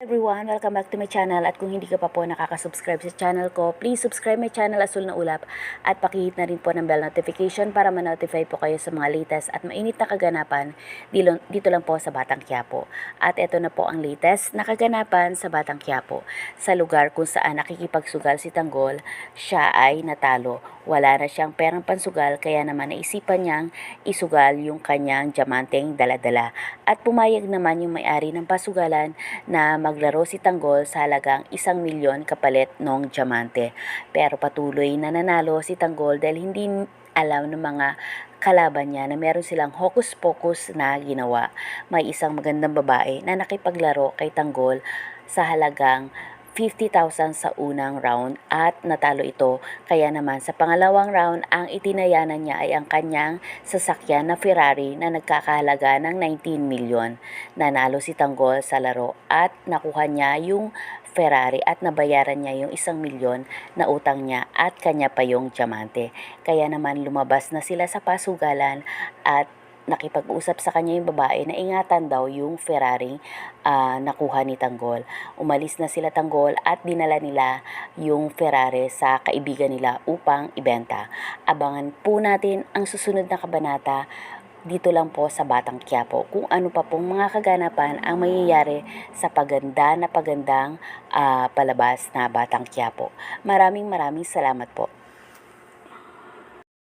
everyone, welcome back to my channel at kung hindi ka pa po nakaka-subscribe sa channel ko, please subscribe my channel Asul na Ulap at pakihit na rin po ng bell notification para ma-notify po kayo sa mga latest at mainit na kaganapan dito, lang po sa Batang Quiapo. At ito na po ang latest na kaganapan sa Batang Quiapo. Sa lugar kung saan nakikipagsugal si Tanggol, siya ay natalo. Wala na siyang perang pansugal kaya naman naisipan niyang isugal yung kanyang diamanteng daladala. At pumayag naman yung may-ari ng pasugalan na maglaro si Tanggol sa halagang isang milyon kapalit ng diamante. Pero patuloy na nanalo si Tanggol dahil hindi alam ng mga kalaban niya na meron silang hocus-pocus na ginawa. May isang magandang babae na nakipaglaro kay Tanggol sa halagang 50,000 sa unang round at natalo ito. Kaya naman sa pangalawang round, ang itinayanan niya ay ang kanyang sasakyan na Ferrari na nagkakahalaga ng 19 milyon. Nanalo si Tanggol sa laro at nakuha niya yung Ferrari at nabayaran niya yung isang milyon na utang niya at kanya pa yung diamante. Kaya naman lumabas na sila sa pasugalan at nakipag-usap sa kanya yung babae na ingatan daw yung Ferrari ah, nakuha ni Tanggol. Umalis na sila Tanggol at dinala nila yung Ferrari sa kaibigan nila upang ibenta. Abangan po natin ang susunod na kabanata dito lang po sa Batang Quiapo kung ano pa pong mga kaganapan ang mayayari sa paganda na pagandang ah, palabas na Batang Quiapo. Maraming maraming salamat po.